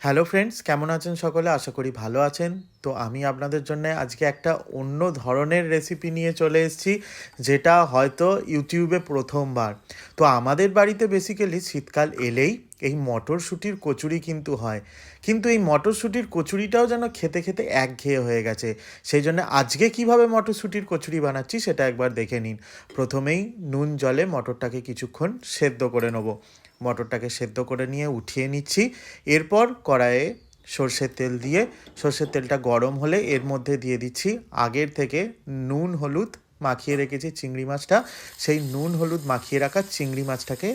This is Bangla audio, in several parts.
হ্যালো ফ্রেন্ডস কেমন আছেন সকলে? আশা করি ভালো আছেন। তো আমি আপনাদের জন্য আজকে একটা অন্য ধরনের রেসিপি নিয়ে চলে এসেছি, যেটা হয়তো ইউটিউবে প্রথমবার। তো আমাদের বাড়িতে বেসিক্যালি শীতকাল এলেই এই মটরশুঁটির কচুরি কিন্তু হয়। কিন্তু এই মটরশুঁটির কচুরিটাও যেন খেতে খেতে একঘেয়ে হয়ে গেছে। সেই জন্য আজকে কীভাবে মটরশুঁটির কচুরি বানাচ্ছি সেটা একবার দেখে নিন। প্রথমেই নুন জলে মটরটাকে কিছুক্ষণ সেদ্ধ করে নেব। মটরটাকে সেদ্ধ করে নিয়ে উঠিয়ে নিচ্ছি। এরপর কড়াইয়ে সর্ষের তেল দিয়ে, সর্ষের তেলটা গরম হলে এর মধ্যে দিয়ে দিচ্ছি আগের থেকে নুন, হলুদ মাখিয়ে রেখেছি চিংড়ি মাছটা। সেই নুন, হলুদ মাখিয়ে রাখা চিংড়ি মাছটাকে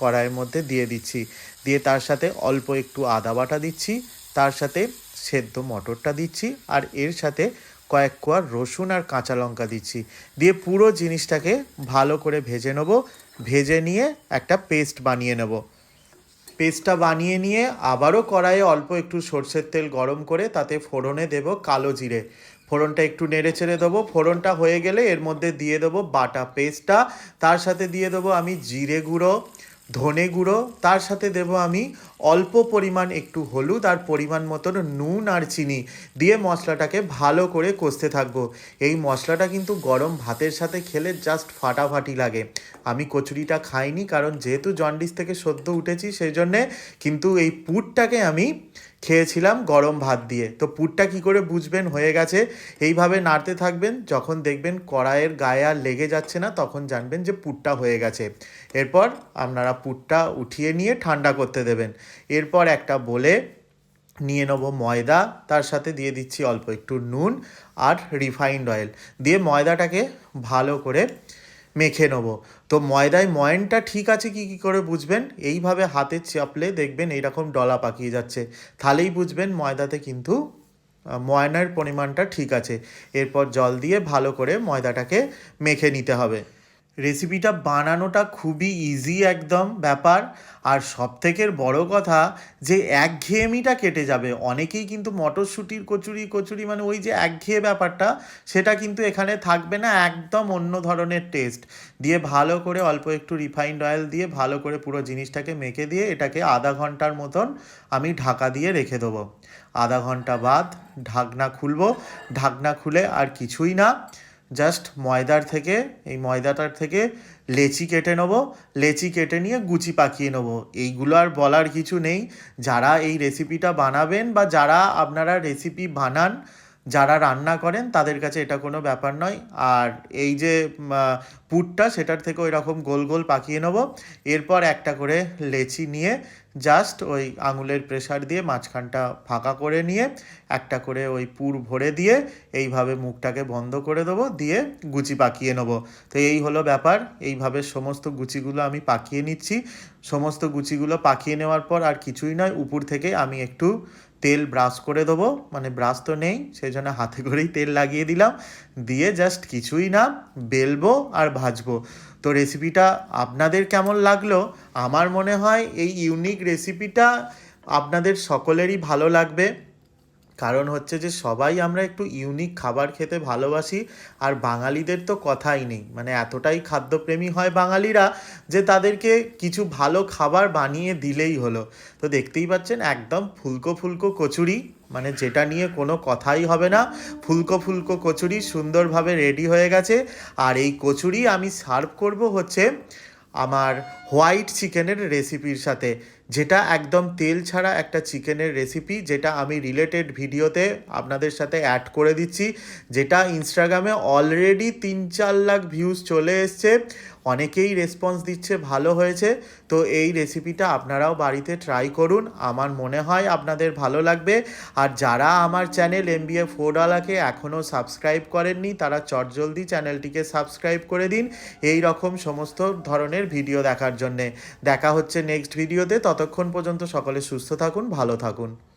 কড়াইয়ের মধ্যে দিয়ে দিচ্ছি। দিয়ে তার সাথে অল্প একটু আদা বাটা দিচ্ছি, তার সাথে সেদ্ধ মটরটা দিচ্ছি আর এর সাথে কয়েক কোয়া রসুন আর কাঁচা লঙ্কা দিচ্ছি। দিয়ে পুরো জিনিসটাকে ভালো করে ভেজে নেব, ভেজে নিয়ে একটা পেস্ট বানিয়ে নেব। পেস্টটা বানিয়ে নিয়ে আবারও কড়াইয়ে অল্প একটু সর্ষের তেল গরম করে তাতে ফোড়নে দেব কালো জিরে। ফোড়নটা একটু নেড়ে চেড়ে দেবো। ফোড়নটা হয়ে গেলে এর মধ্যে দিয়ে দেবো বাটা পেস্টটা। তার সাথে দিয়ে দেবো আমি জিরে গুঁড়ো, ধনে গুঁড়ো। তার সাথে দেব আমি অল্প পরিমাণ একটু হলুদ আর পরিমাণ মতন নুন আর চিনি দিয়ে মশলাটাকে ভালো করে কষতে থাকব। এই মশলাটা কিন্তু গরম ভাতের সাথে খেলে জাস্ট ফাটাফাটি লাগে। আমি কচুরিটা খাইনি, কারণ যেহেতু জন্ডিস থেকে সদ্য উঠেছি সেই জন্যে কিন্তু এই পুরটাকে আমি খেয়েছিলাম গরম ভাত দিয়ে। তো পুরটা কি করে বুঝবেন? হয়ে গেছে। এইভাবে নাড়তে থাকবেন, যখন দেখবেন কড়াইয়ের গায়ে আর লেগে যাচ্ছে না, তখন জানবেন যে পুরটা হয়ে গেছে। এরপর আপনারা পুরটা উঠিয়ে নিয়ে ঠান্ডা করতে দেবেন। এরপর একটা বলে নিয়ে নেব ময়দা, তার সাথে দিয়ে দিচ্ছি অল্প একটু নুন আর রিফাইন্ড অয়েল দিয়ে ময়দাটাকে ভালো করে মেখে নেব। তো ময়দায় ময়নটা ঠিক আছে কি কি করে বুঝবেন? এইভাবে হাতে চাপলে দেখবেন এইরকম ডলা পাকিয়ে যাচ্ছে। তাহলেই বুঝবেন ময়দাতে কিন্তু ময়নার পরিমাণটা ঠিক আছে। এরপর জল দিয়ে ভালো করে ময়দাটাকে মেখে নিতে হবে। রেসিপিটা বানানোটা খুবই ইজি একদম ব্যাপার। আর সব থেকে বড় কথা যে, একঘেয়েমিটা কেটে যাবে। অনেকেই কিন্তু মটরশুঁটির কচুরি কচুরি মানে ওই যে একঘেয়ে ব্যাপারটা, সেটা কিন্তু এখানে থাকবে না, একদম অন্য ধরনের টেস্ট দিয়ে ভালো করে অল্প একটু রিফাইন্ড অয়েল দিয়ে ভালো করে পুরো জিনিসটাকে মেখে দিয়ে এটাকে আধা ঘণ্টার মতন আমি ঢাকা দিয়ে রেখে দেবো। আধা ঘণ্টা বাদ ঢাকনা খুলবো। ঢাকনা খুলে আর কিছুই না। জাস্ট ময়দার থেকে, এই ময়দাটার থেকে লেচি কেটে নেব। লেচি কেটে নিয়ে গুচি পাকিয়ে নেব। এইগুলো আর বলার কিছু নেই। যারা এই রেসিপিটা বানাবেন বা যারা আপনারা রেসিপি বানান যারা রান্না করেন, তাদের কাছে এটা কোনো ব্যাপার নয়। আর এই যে পুরটা, সেটার থেকে ওই রকম গোল গোল পাকিয়ে নেব। এরপর একটা করে লেচি নিয়ে জাস্ট ওই আঙুলের প্রেশার দিয়ে মাঝখানটা ফাঁকা করে নিয়ে একটা করে ওই পুর ভরে দিয়ে এইভাবে মুখটাকে বন্ধ করে দেবো, দিয়ে গুচি পাকিয়ে নেব। তো এই হলো ব্যাপার। এইভাবে সমস্ত গুচিগুলো আমি পাকিয়ে নিচ্ছি। সমস্ত গুচিগুলো পাকিয়ে নেওয়ার পর আর কিছুই নয়, উপর থেকে আমি একটু তেল ব্রাশ করে দেবো। মানে ব্রাশ তো নেই সেই জন্য হাতে করেই তেল লাগিয়ে দিলাম। দিয়ে জাস্ট কিছুই না, বেলবো আর ভাজবো। তো রেসিপিটা আপনাদের কেমন লাগল? আমার মনে হয় এই ইউনিক রেসিপিটা আপনাদের সকলেরই ভালো লাগবে। কারণ হচ্ছে যে সবাই আমরা একটু ইউনিক খাবার খেতে ভালোবাসি, আর বাঙালিদের তো কথাই নেই। মানে এতটাই খাদ্যপ্রেমী হয় বাঙালিরা যে তাদেরকে কিছু ভালো খাবার বানিয়ে দিলেই হলো। তো দেখতেই পাচ্ছেন একদম ফুলকো ফুলকো কচুরি মানে যেটা নিয়ে কোনো কথাই হবে না। ফুলকো ফুলকো কচুরি সুন্দরভাবে রেডি হয়ে গেছে। আর এই কচুরি আমি সার্ভ করব হচ্ছে আমার হোয়াইট চিকেনের রেসিপির সাথে, যেটা একদম তেল ছাড়া একটা চিকেনের রেসিপি, যেটা আমি রিলেটেড ভিডিওতে আপনাদের সাথে অ্যাড করে দিচ্ছি, যেটা ইনস্টাগ্রামে অলরেডি তিন চার লাখ ভিউজ চলে এসছে। অনেকেই রেসপন্স দিচ্ছে, ভালো হয়েছে। তো এই রেসিপিটা আপনারাও বাড়িতে ট্রাই করুন। আমার মনে হয় আপনাদের ভালো লাগবে। আর যারা আমার চ্যানেল এম বি এ এখনও সাবস্ক্রাইব করেননি, তারা চটজলদি চ্যানেলটিকে সাবস্ক্রাইব করে দিন এই রকম সমস্ত ধরনের ভিডিও দেখার জন্যে। দেখা হচ্ছে নেক্সট ভিডিওতে ততক্ষণ পর্যন্ত সকলে সুস্থ থাকুন, ভালো থাকুন।